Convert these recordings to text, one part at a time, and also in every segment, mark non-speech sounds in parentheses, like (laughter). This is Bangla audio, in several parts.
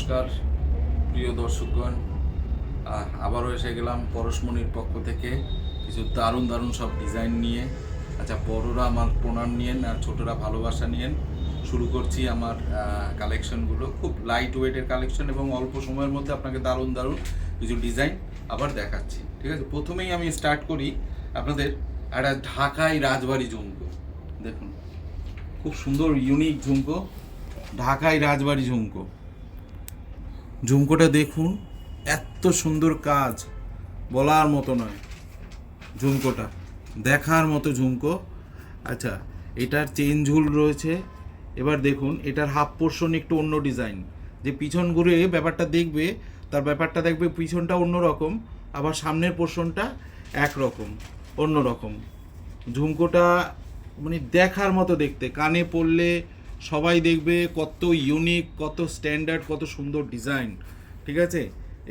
নমস্কার, প্রিয় দর্শকগণ। আবারও এসে গেলাম পরশমণির পক্ষ থেকে। কিছু দারুণ দারুণ সব ডিজাইন নিয়ে। আচ্ছা বড়রা আমার প্রণাম নিয়েন আর ছোটরা ভালোবাসা নিয়েন। শুরু করছি আমার কালেকশনগুলো। খুব লাইট ওয়েটের কালেকশন এবং অল্প সময়ের মধ্যে আপনাকে দারুণ দারুণ কিছু ডিজাইন আবার দেখাচ্ছি। ঠিক আছে? প্রথমেই আমি স্টার্ট করি আপনাদের একটা ঢাকাই রাজবাড়ি ঝুমকো। দেখুন, খুব সুন্দর ইউনিক ঝুমকো। ঢাকাই রাজবাড়ি ঝুমকো। ঝুমকোটা দেখুন, এত সুন্দর কাজ, বলার মতো নয় ঝুমকোটা, দেখার মতো ঝুমকো। আচ্ছা এটার চেন ঝুল রয়েছে, এবার দেখুন, এটার হাফ পোর্শন একটু অন্য ডিজাইন, যে পিছন ঘুরে ব্যাপারটা দেখবে, তার ব্যাপারটা দেখবে পিছনটা অন্য রকম, আবার সামনের পোর্শনটা একরকম অন্য রকম। ঝুমকোটা মানে দেখার মতো দেখতে, কানে পড়লে সবাই দেখবে কত ইউনিক কত স্ট্যান্ডার্ড কত সুন্দর ডিজাইন ঠিক আছে?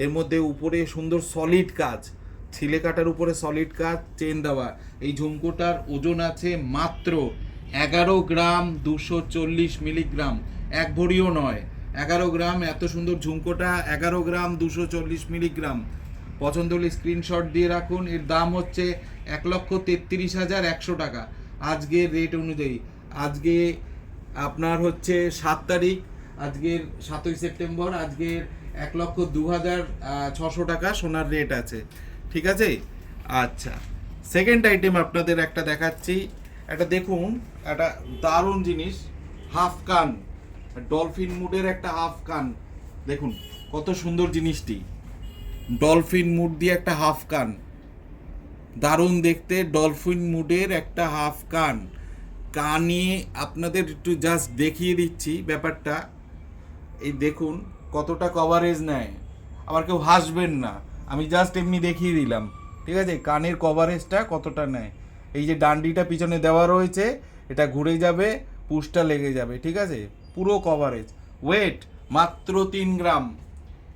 এর মধ্যে উপরে সুন্দর সলিড কাজ, ছিলে কাটার উপরে সলিড কাজ চেন দেওয়া। এই ঝুমকোটার ওজন আছে মাত্র এগারো গ্রাম দুশো চল্লিশ মিলিগ্রাম এক ভরিও নয়। এগারো গ্রাম, এত সুন্দর ঝুমকোটা, এগারো গ্রাম দুশো চল্লিশ মিলিগ্রাম পছন্দ হলে স্ক্রিনশট দিয়ে রাখুন, এর দাম হচ্ছে এক লক্ষ তেত্রিশ হাজার একশো টাকা। আজকের রেট অনুযায়ী, আজকে আপনার হচ্ছে সাত তারিখ, আজকের সাতই সেপ্টেম্বর, আজকের এক লক্ষ দু হাজার ছশো টাকা সোনার রেট আছে। ঠিক আছে? আচ্ছা। সেকেন্ড আইটেম আপনাদের একটা দেখাচ্ছি। একটা দেখুন, একটা দারুণ জিনিস, হাফ কান। ডলফিন মুডের একটা হাফ কান। দেখুন, কত সুন্দর জিনিসটি। ডলফিন মুড দিয়ে একটা হাফ কান। দারুণ দেখতে, ডলফিন মুডের একটা হাফ কান। কানে আপনাদের একটু জাস্ট দেখিয়ে দিচ্ছি ব্যাপারটা। এই দেখুন কতটা কভারেজ নেয়। আবার কেউ হাসবেন না। আমি জাস্ট এমনি দেখিয়ে দিলাম। ঠিক আছে? কানের কভারেজটা কতটা নেয়। এই যে ডান্ডিটা পিছনে দেওয়া রয়েছে, এটা ঘুরে যাবে, পুশটা লেগে যাবে। ঠিক আছে? পুরো কভারেজ ওয়েট মাত্র তিন গ্রাম।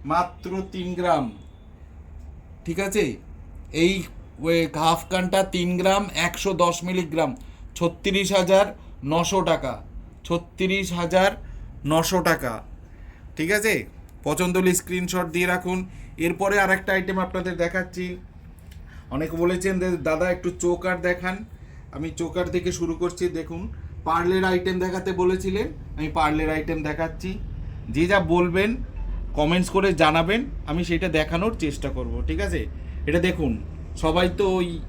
মাত্র তিন গ্রাম। ঠিক আছে? এই হাফ কানটা তিন গ্রাম, একশো দশ মিলিগ্রাম ছত্রিশ হাজার নশো টাকা। ছত্রিশ হাজার নশো টাকা। ঠিক আছে? পছন্দ হলে স্ক্রিনশট দিয়ে রাখুন। এরপরে আরেকটা আইটেম আপনাদের দেখাচ্ছি। অনেকে বলেছেন দাদা, একটু চোকার দেখান। আমি চোকার থেকে শুরু করছি, দেখুন। পার্লের আইটেম দেখাতে বলেছিলেন, আমি পার্লের আইটেম দেখাচ্ছি। যে যা বলবেন কমেন্টস করে জানাবেন, আমি সেটা দেখানোর চেষ্টা করব, ঠিক আছে? এটা দেখুন, সবাই তো ওই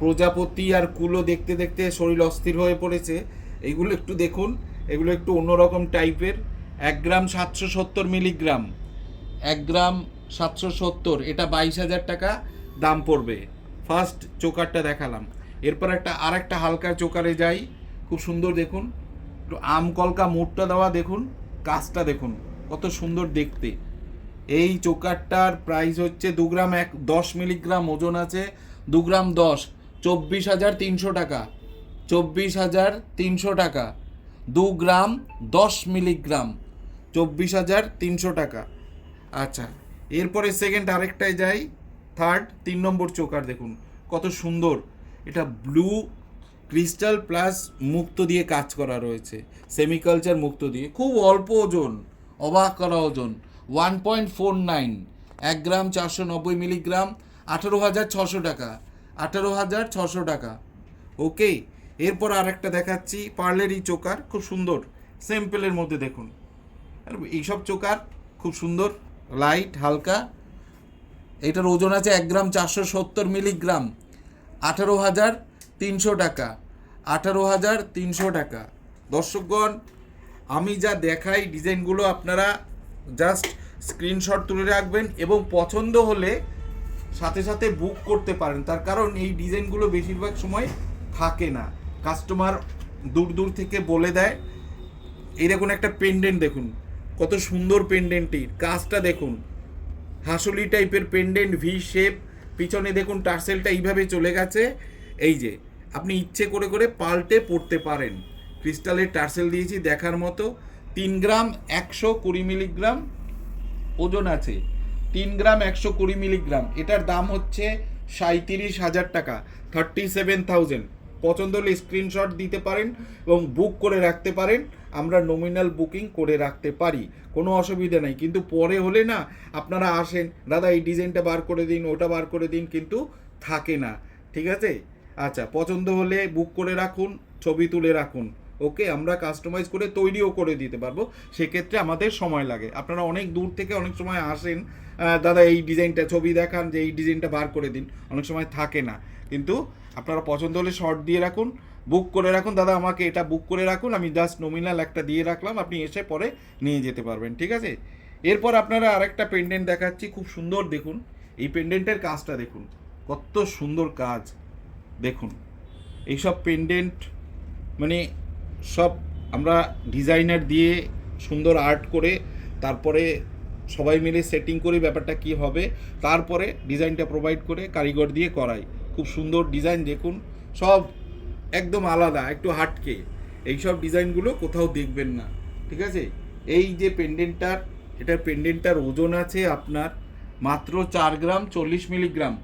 প্রজাপতি আর কুলো দেখতে দেখতে শরীর অস্থির হয়ে পড়েছে। এগুলো একটু দেখুন। এগুলো একটু অন্যরকম টাইপের। এক গ্রাম সাতশো সত্তর মিলিগ্রাম। এক গ্রাম সাতশো সত্তর। এটা বাইশ হাজার টাকা দাম পড়বে। ফার্স্ট চোকারটা দেখালাম। এরপর একটা আর একটা হালকা চোকারে যাই। খুব সুন্দর দেখুন। একটু আম কলকা মুখটা দেওয়া দেখুন। কাজটা দেখুন। কত সুন্দর দেখতে। এই চোকারটার প্রাইস হচ্ছে দু গ্রাম এক দশ মিলিগ্রাম ওজন আছে। দু গ্রাম দশ। চব্বিশ হাজার তিনশো টাকা, চব্বিশ হাজার তিনশো টাকা, দু গ্রাম দশ মিলিগ্রাম, চব্বিশ হাজার তিনশো টাকা। আচ্ছা এরপরে সেকেন্ড আরেকটায় যাই থার্ড তিন নম্বর চোকার দেখুন, কত সুন্দর। এটা ব্লু ক্রিস্টাল প্লাস মুক্ত দিয়ে কাজ করা রয়েছে সেমিকালচার মুক্ত দিয়ে। খুব অল্প ওজন, অবাক করা ওজন ওয়ান পয়েন্ট ফোর নাইন এক গ্রাম চারশো নব্বই মিলিগ্রাম, আঠারো হাজার ছশো টাকা। আঠারো হাজার ছশো টাকা। ওকে এরপর আর একটা দেখাচ্ছি পার্লেরই চোকার, খুব সুন্দর। সিম্পলের মধ্যে দেখুন। আর এইসব চোকার খুব সুন্দর লাইট হালকা। এটার ওজন আছে এক গ্রাম চারশো সত্তর মিলিগ্রাম। আঠারো হাজার তিনশো টাকা, আঠারো হাজার তিনশো টাকা। দর্শকগণ, আমি যা দেখাই ডিজাইনগুলো আপনারা জাস্ট স্ক্রিনশট তুলে রাখবেন এবং পছন্দ হলে সাথে সাথে বুক করতে পারেন। তার কারণ এই ডিজাইনগুলো বেশিরভাগ সময় থাকে না। কাস্টমার দূর দূর থেকে বলে দেয়। এই দেখুন একটা পেন্ডেন্ট দেখুন। কত সুন্দর পেন্ডেন্টটির কাজটা দেখুন। হাসলি টাইপের পেন্ডেন্ট ভি শেপ পিছনে দেখুন টার্সেলটা এইভাবে চলে গেছে। এই যে, আপনি ইচ্ছে করে করে পাল্টে পড়তে পারেন। ক্রিস্টালের টার্সেল দিয়েছি দেখার মতো। তিন গ্রাম, একশো কুড়ি মিলিগ্রাম ওজন আছে। তিন গ্রাম একশো কুড়ি মিলিগ্রাম। এটার দাম হচ্ছে সাঁত্রিশ হাজার টাকা থার্টি সেভেন থাউজেন্ড পছন্দ হলে স্ক্রিনশট দিতে পারেন এবং বুক করে রাখতে পারেন। আমরা নমিনাল বুকিং করে রাখতে পারি, কোনো অসুবিধা নেই। কিন্তু পরে হলে না, আপনারা আসেন, দাদা, এই ডিজাইনটা বার করে দিন, ওটা বার করে দিন। কিন্তু থাকে না, ঠিক আছে? আচ্ছা পছন্দ হলে বুক করে রাখুন, ছবি তুলে রাখুন। ওকে আমরা কাস্টমাইজ করে তৈরিও করে দিতে পারব, সেক্ষেত্রে আমাদের সময় লাগে। আপনারা অনেক দূর থেকে অনেক সময় আসেন দাদা এই ডিজাইনটা ছবি দেখান যে এই ডিজাইনটা বার করে দিন, অনেক সময় থাকে না। কিন্তু আপনারা পছন্দ হলে শর্ট দিয়ে রাখুন বুক করে রাখুন। দাদা, আমাকে এটা বুক করে রাখুন, আমি জাস্ট নমিনাল একটা দিয়ে রাখলাম, আপনি এসে পরে নিয়ে যেতে পারবেন, ঠিক আছে? এরপর আপনারা আরেকটা পেন্ডেন্ট দেখাচ্ছি, খুব সুন্দর দেখুন। এই পেন্ডেন্টের কাজটা দেখুন, কত সুন্দর কাজ, দেখুন। এইসব পেন্ডেন্ট মানে সব আমরা ডিজাইনার দিয়ে সুন্দর আর্ট করে তারপরে সবাই মিলে সেটিং করে ব্যাপারটা কি হবে, তারপরে ডিজাইনটা প্রোভাইড করে কারিগর দিয়ে করাই। খুব সুন্দর ডিজাইন দেখুন, সব একদম আলাদা, একটু হাটকে। এইসব ডিজাইনগুলো কোথাও দেখবেন না, ঠিক আছে? এই যে পেন্ডেন্টটার এটার পেন্ডেন্টটার ওজন আছে আপনার মাত্র চার গ্রাম চল্লিশ মিলিগ্রাম,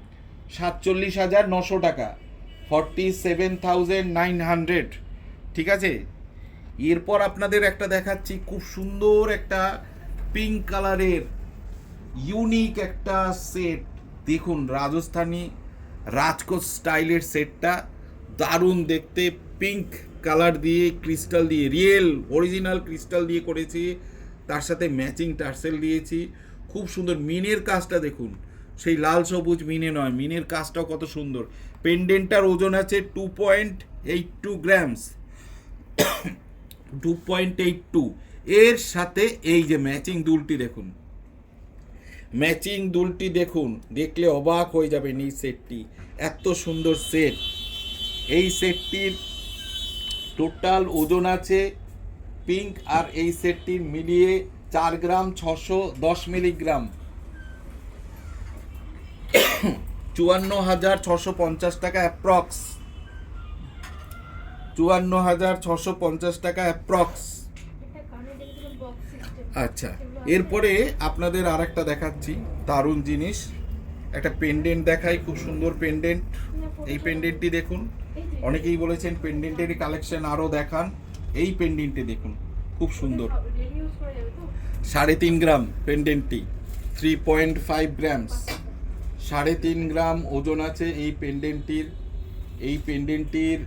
সাতচল্লিশ হাজার নশো টাকা forty seven thousand nine hundred ঠিক আছে? এরপর আপনাদের একটা দেখাচ্ছি খুব সুন্দর একটা পিঙ্ক কালারের ইউনিক একটা সেট দেখুন, রাজস্থানী রাজকোট স্টাইলের সেটটা দারুণ দেখতে। পিঙ্ক কালার দিয়ে ক্রিস্টাল দিয়ে রিয়েল অরিজিনাল ক্রিস্টাল দিয়ে করেছি। তার সাথে ম্যাচিং টার্সেল দিয়েছি। খুব সুন্দর। মিনের কাজটা দেখুন। সেই লাল সবুজ মিনে নয়, মিনের কাজটাও কত সুন্দর। পেন্ডেন্টটার ওজন আছে two point eight two grams two point eight two এর সাথে এই যে ম্যাচিং দুলটি দেখুন। ম্যাচিং দুলটি দেখুন, দেখলে অবাক হয়ে যাবেন এই সেটটি এত সুন্দর সেট এই সেটটির টোটাল ওজন আছে পিঙ্ক আর এই সেটটির মিলিয়ে চার গ্রাম ছশো দশ মিলিগ্রাম (coughs) চুয়ান্ন হাজার ছশো পঞ্চাশ টাকা অ্যাপ্রক্স চুয়ান্ন হাজার ছশো পঞ্চাশ টাকা অ্যাপ্রক্স। আচ্ছা এরপরে আপনাদের আরেকটা দেখাচ্ছি, দারুণ জিনিস। একটা পেন্ডেন্ট দেখাই, খুব সুন্দর পেন্ডেন্ট এই পেন্ডেন্টটি দেখুন, অনেকেই বলেছেন পেন্ডেন্টের কালেকশন আরও দেখান। এই পেন্ডেন্টটি দেখুন, খুব সুন্দর। সাড়ে তিন গ্রাম পেন্ডেন্টটি থ্রি পয়েন্ট ফাইভ গ্রামস সাড়ে তিন গ্রাম ওজন আছে এই পেন্ডেন্টটির এই পেন্ডেন্টটির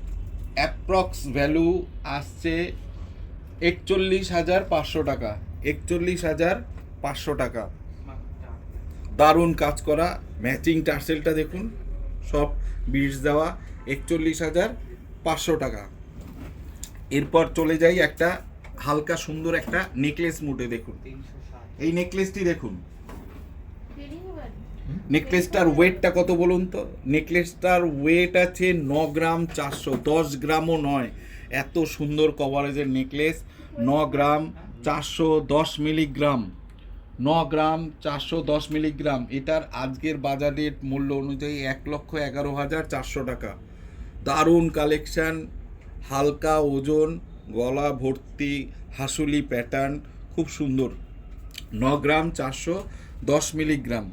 অ্যাপ্রক্স ভ্যালু আসছে একচল্লিশ হাজার পাঁচশো টাকা। একচল্লিশ হাজার পাঁচশো টাকা। দারুণ কাজ করা ম্যাচিং টার্সেলটা দেখুন, সব বিষ দেওয়া, একচল্লিশ হাজার পাঁচশো টাকা। এরপর চলে যাই একটা হালকা সুন্দর একটা নেকলেস মুটে দেখুন। এই নেকলেসটি দেখুন। নেকলেসটার ওয়েটটা কত বলুন তো? নেকলেসটার ওয়েট আছে ন গ্রাম চারশো, দশ গ্রামও নয়। এত সুন্দর কভারেজের নেকলেস, ন গ্রাম চারশো দশ মিলিগ্রাম, ন গ্রাম চারশো দশ মিলিগ্রাম। এটার আজকের বাজারের মূল্য অনুযায়ী এক লক্ষ এগারো হাজার চারশো টাকা। দারুণ কালেকশান হালকা ওজন, গলা ভর্তি, হাসুলি প্যাটার্ন খুব সুন্দর। ন গ্রাম চারশো দশ মিলিগ্রাম।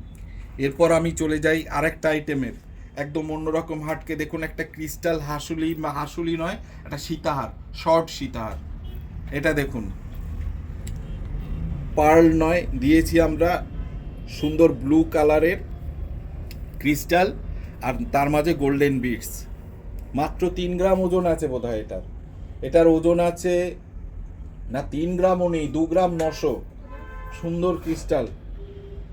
এরপর আমি চলে যাই আরেকটা আইটেমের। একদম অন্যরকম হাটকে দেখুন, একটা ক্রিস্টাল হাসুলি বা হাসুলি নয়, একটা সীতাহার, শর্ট সীতাহার। এটা দেখুন। পার্ল নয়, দিয়েছি আমরা সুন্দর ব্লু কালারের ক্রিস্টাল, আর তার মাঝে গোল্ডেন বিটস। মাত্র তিন গ্রাম ওজন আছে বোধ হয় এটার। এটার ওজন আছে, না, তিন গ্রামও নেই, দু গ্রাম নশো। সুন্দর ক্রিস্টাল।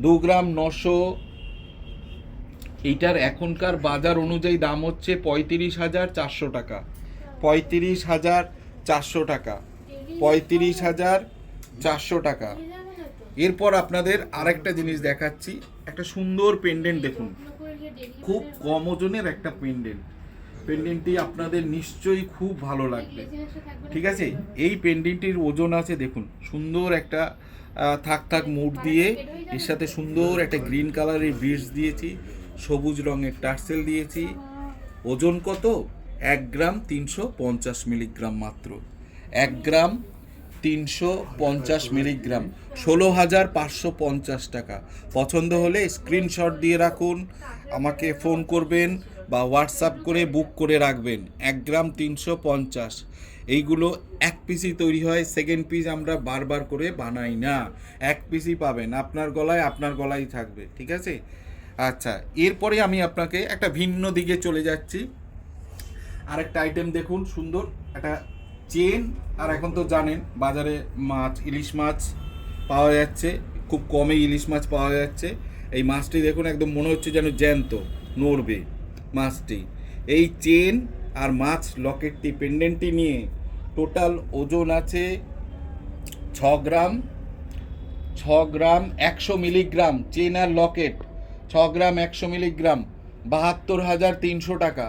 দু গ্রাম নশো এইটার এখনকার বাজার অনুযায়ী দাম হচ্ছে পঁয়ত্রিশ হাজার চারশো টাকা। পঁয়ত্রিশ হাজার চারশো টাকা। পঁয়ত্রিশ হাজার চারশো টাকা। এরপর আপনাদের আরেকটা জিনিস দেখাচ্ছি। একটা সুন্দর পেন্ডেন্ট দেখুন। খুব কম ওজনের একটা পেন্ডেন্ট পেন্ডেন্টটি আপনাদের নিশ্চয়ই খুব ভালো লাগবে। ঠিক আছে? এই পেন্ডেন্টটির ওজন আছে দেখুন। সুন্দর একটা থাক থাক মুড দিয়ে। এর সাথে সুন্দর একটা গ্রিন কালারের বিটস দিয়েছি। সবুজ রঙের টার্সেল দিয়েছি। ওজন কত? এক গ্রাম তিনশো পঞ্চাশ মিলিগ্রাম মাত্র। এক গ্রাম তিনশো পঞ্চাশ মিলিগ্রাম। ষোলো হাজার পাঁচশো পঞ্চাশ টাকা। পছন্দ হলে স্ক্রিনশট দিয়ে রাখুন। আমাকে ফোন করবেন বা হোয়াটসঅ্যাপ করে বুক করে রাখবেন। এক গ্রাম তিনশো পঞ্চাশ। এইগুলো এক পিসই তৈরি হয় সেকেন্ড পিস আমরা বারবার করে বানাই না। এক পিসই পাবেন। আপনার গলায় আপনার গলায় থাকবে, ঠিক আছে? আচ্ছা এরপরে আমি আপনাকে একটা ভিন্ন দিকে চলে যাচ্ছি। আরেকটা আইটেম দেখুন, সুন্দর। একটা চেন আর এখন তো জানেন, বাজারে মাছ, ইলিশ মাছ পাওয়া যাচ্ছে। খুব কমে ইলিশ মাছ পাওয়া যাচ্ছে। এই মাছটি দেখুন, একদম মনে হচ্ছে যেন জ্যান্ত, নড়বে মাছটি। এই চেন আর মাছ লকেটটি পেন্ডেন্টটি নিয়ে টোটাল ওজন আছে ছ গ্রাম ছ গ্রাম, একশো মিলিগ্রাম চেন আর লকেট। ছ গ্রাম একশো মিলিগ্রাম, বাহাত্তর হাজার তিনশো টাকা,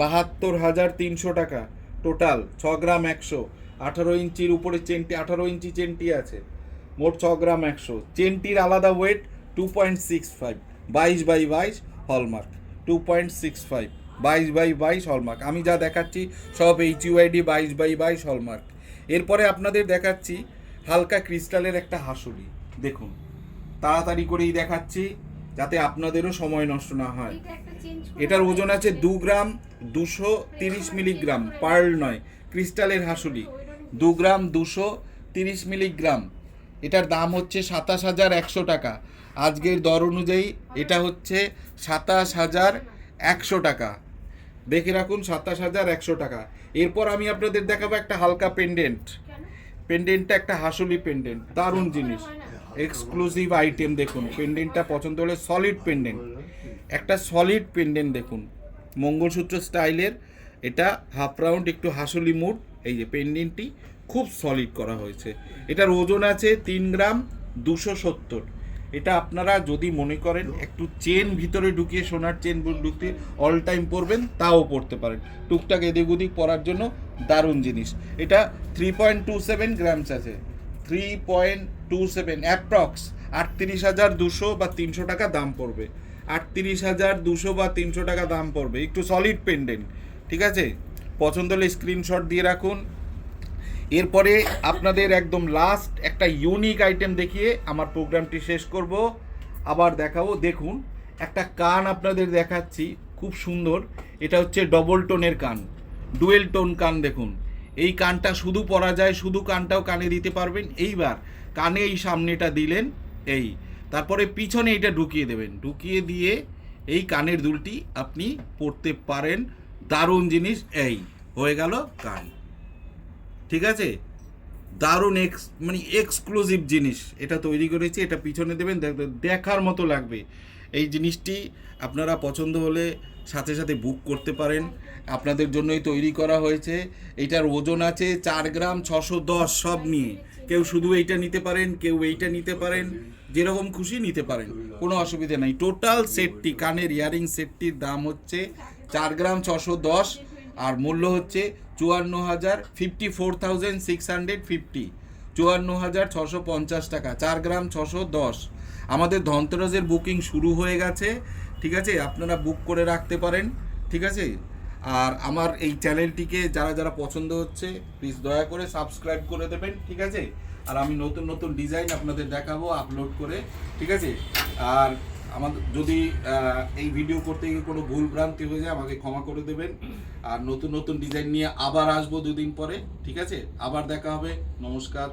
বাহাত্তর হাজার তিনশো টাকা টোটাল ছ গ্রাম একশো। আঠারো ইঞ্চির উপরে চেনটি, আঠারো ইঞ্চি চেনটি আছে। মোট ছ গ্রাম একশো। চেনটির আলাদা weight two point six five বাইশ বাই বাইশ hallmark two point six five বাইশ বাই বাইশ হলমার্ক আমি যা দেখাচ্ছি সব এইচ ইউআইডি বাইশ বাই বাইশ হলমার্ক এরপরে আপনাদের দেখাচ্ছি হালকা ক্রিস্টালের একটা হাসুলি দেখুন, তাড়াতাড়ি করেই দেখাচ্ছি। যাতে আপনাদেরও সময় নষ্ট না হয়। এটার ওজন আছে দু গ্রাম দুশো তিরিশ মিলিগ্রাম পার্ল নয় ক্রিস্টালের হাসুলি। দু গ্রাম দুশো তিরিশ মিলিগ্রাম। এটার দাম হচ্ছে সাতাশ হাজার একশো টাকা। আজকের দর অনুযায়ী এটা হচ্ছে সাতাশ হাজার একশো টাকা। দেখে রাখুন সাতাশ হাজার একশো টাকা। এরপর আমি আপনাদের দেখাবো একটা হালকা পেন্ডেন্ট পেন্ডেন্টটা একটা হাসুলি পেন্ডেন্ট দারুণ জিনিস। এক্সক্লুসিভ আইটেম দেখুন পেন্ডেন্টটা পছন্দ হলে সলিড পেন্ডেন্ট একটা সলিড পেন্ডেন্ট দেখুন, মঙ্গলসূত্র স্টাইলের, এটা হাফ রাউন্ড একটু হাসুলি মুড, এই যে পেন্ডেন্টটি খুব সলিড করা হয়েছে। এটার ওজন আছে তিন গ্রাম দুশো সত্তর। এটা আপনারা যদি মনে করেন, একটু চেন ভিতরে ঢুকিয়ে সোনার চেন ঢুকতে অল টাইম পরবেন, তাও পরতে পারেন। টুকটাক এদিক ওদিক পরার জন্য দারুণ জিনিস। এটা three point two seven grams আছে। Three point two seven approx আটত্রিশ হাজার দুশো বা তিনশো টাকা দাম পড়বে। আটত্রিশ হাজার দুশো বা তিনশো টাকা দাম পড়বে। একটু সলিড পেন্ডেন্ট ঠিক আছে? পছন্দ হলে স্ক্রিনশট দিয়ে রাখুন। এরপরে আপনাদের একদম লাস্ট একটা ইউনিক আইটেম দেখিয়ে আমার প্রোগ্রামটি শেষ করব। আবার দেখাবো, দেখুন, একটা কান আপনাদের দেখাচ্ছি, খুব সুন্দর। এটা হচ্ছে ডবল টোনের কান ডুয়েল টোন কান, দেখুন। এই কানটা শুধু পরা যায়, শুধু কানটাও কানে দিতে পারবেন। এইবার কানে এই সামনেটা দিলেন, এই। তারপরে পিছনে এটা ঢুকিয়ে দেবেন। ঢুকিয়ে দিয়ে এই কানের দুলটি আপনি পরতে পারেন। দারুণ জিনিস, এই, হয়ে গেল কান। ঠিক আছে? দারুণ এক্স মানে এক্সক্লুসিভ জিনিস এটা তৈরি করেছি, এটা পিছনে দেবেন দেখার মতো লাগবে। এই জিনিসটি আপনারা পছন্দ হলে সাথে সাথে বুক করতে পারেন। আপনাদের জন্যই তৈরি করা হয়েছে। এইটার ওজন আছে চার গ্রাম ছশো দশ সব নিয়ে। কেউ শুধু এইটা নিতে পারেন, কেউ এইটা নিতে পারেন। যেরকম খুশি নিতে পারেন, কোনো অসুবিধা নেই। টোটাল সেটটি কানের ইয়ারিং সেটটির দাম হচ্ছে চার গ্রাম ছশো দশ আর মূল্য হচ্ছে চুয়ান্ন হাজার fifty four thousand six hundred fifty চুয়ান্ন হাজার ছশো পঞ্চাশ টাকা, চার গ্রাম ছশো দশ। আমাদের ধনতেরাজের বুকিং শুরু হয়ে গেছে। ঠিক আছে? আপনারা বুক করে রাখতে পারেন, ঠিক আছে? আর আমার এই চ্যানেলটিকে যারা যারা পছন্দ হচ্ছে প্লিজ দয়া করে সাবস্ক্রাইব করে দেবেন, ঠিক আছে? আর আমি নতুন নতুন ডিজাইন আপনাদের দেখাবো আপলোড করে, ঠিক আছে? আর আমাদের যদি এই ভিডিও করতে গিয়ে কোনো ভুল ভ্রান্তি হয়ে যায়, আমাকে ক্ষমা করে দেবেন। আর নতুন নতুন ডিজাইন নিয়ে আবার আসব দুদিন পরে, ঠিক আছে? আবার দেখা হবে। নমস্কার।